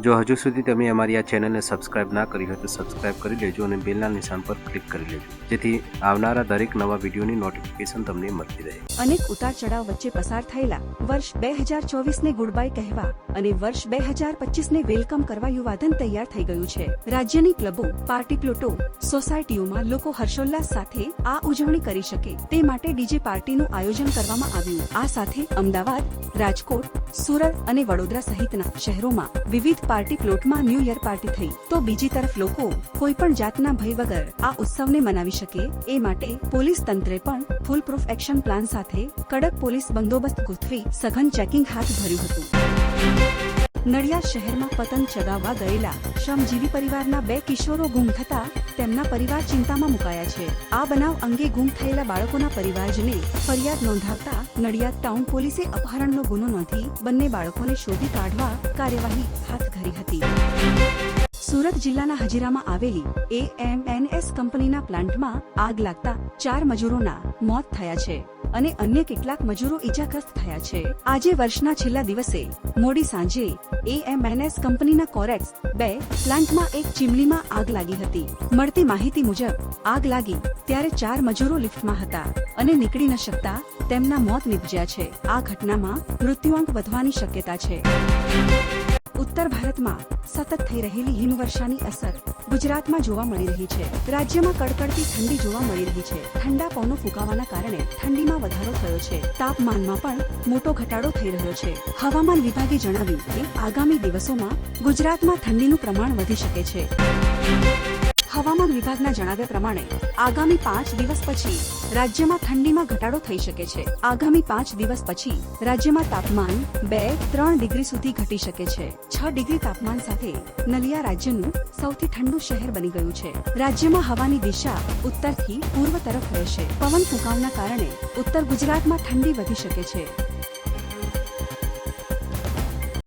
જો હજુ સુધી તમે અમારી આ ચેનલને સબસ્ક્રાઇબ ના કરી હોય તો સબસ્ક્રાઇબ કરી લેજો અને બેલના નિશાન પર ક્લિક કરી લેજો. જેથી આવનારા દરેક નવા વિડીયોની નોટિફિકેશન તમને મળતી રહે. અનેક ઉતાર ચઢાવ વચ્ચે પસાર થયેલા વર્ષ બે હજાર ચોવીસને ગુડબાય કહેવા અને વર્ષ બે હજાર પચીસને વેલકમ કરવા યુવાધન તૈયાર થઈ ગયું છે. રાજ્યની ક્લબો પાર્ટી પ્લોટો સોસાયટીઓમાં લોકો હર્ષોલ્લાસ સાથે આ ઉજવણી કરી શકે તે માટે ડીજે પાર્ટીનું આયોજન કરવામાં આવ્યું. આ સાથે અમદાવાદ, રાજકોટ સુરત અને વડોદરા સહિતના શહેરોમાં વિવિધ પાર્ટી પ્લોટમાં ન્યૂ યર પાર્ટી થઈ. તો બીજી તરફ લોકો કોઈ પણ જાતના ભય વગર આ ઉત્સવને મનાવી શકે, એ માટે પોલીસ તંત્રે પણ ફૂલ પ્રૂફ એક્શન પ્લાન સાથે કડક પોલીસ બંદોબસ્ત ગોઠવી સઘન ચેકિંગ હાથ ધર્યું હતું. નડિયાદ શહેરમાં પતંગ ચગાવવા ગયેલા શ્રમજીવી પરિવારના બે કિશોરો ગુમ થતા તેમના પરિવાર ચિંતામાં મુકાયા છે. આ બનાવ અંગે ગુમ થયેલા બાળકોના પરિવારજને ફરિયાદ નોંધાવતા નડિયાદ ટાઉન પોલીસે અપહરણનો ગુનો નોંધી બંને બાળકોને શોધી કાઢવા કાર્યવાહી હાથ ધરી હતી. સુરત જિલ્લાના હજીરામાં આવેલી એએમએનએસ કંપનીના પ્લાન્ટમાં આગ લાગતા ચાર મજૂરોના મોત થયા છે. અને અન્ય કેટલાક મજૂરો ઈજાગ્રસ્ત થયા છે. આજે વર્ષના છેલ્લા દિવસે, મોડી સાંજે એએમએનએસ કંપનીના કોરેક્સ બે પ્લાન્ટમાં એક ચીમલીમાં આગ લાગી હતી. મળતી માહિતી મુજબ, આગ લાગી ત્યારે ચાર મજૂરો લિફ્ટમાં હતા અને નીકળી ન શકતા તેમના મોત નીપજ્યા છે. આ ઘટનામાં મૃત્યુઆંક વધવાની શક્યતા છે. ઉત્તર ભારતમાં સતત થઈ રહેલી હિમવર્ષાની અસર ગુજરાતમાં જોવા મળી રહી છે. રાજ્યમાં કડકડતી ઠંડી જોવા મળી રહી છે. ઠંડા પવનો ફૂંકાવાના કારણે ઠંડીમાં વધારો થયો છે. તાપમાનમાં પણ મોટો ઘટાડો થઈ રહ્યો છે. હવામાન વિભાગે જણાવ્યું કે આગામી દિવસોમાં ગુજરાતમાં ઠંડીનું પ્રમાણ વધી શકે છે. હવામાન વિભાગના જણાવ્યા પ્રમાણે, આગામી પાંચ દિવસ પછી રાજ્યમાં ઠંડીમાં ઘટાડો થઈ શકે છે. આગામી પાંચ દિવસ પછી રાજ્યમાં તાપમાન બે ત્રણ ડિગ્રી સુધી ઘટી શકે છે. છ ડિગ્રી તાપમાન સાથે નલિયા રાજ્યનું સૌથી ઠંડુ શહેર બની ગયું છે. રાજ્યમાં હવાની દિશા ઉત્તરથી પૂર્વ તરફ રહેશે. પવન ફૂંકાવના કારણે ઉત્તર ગુજરાતમાં ઠંડી વધી શકે છે.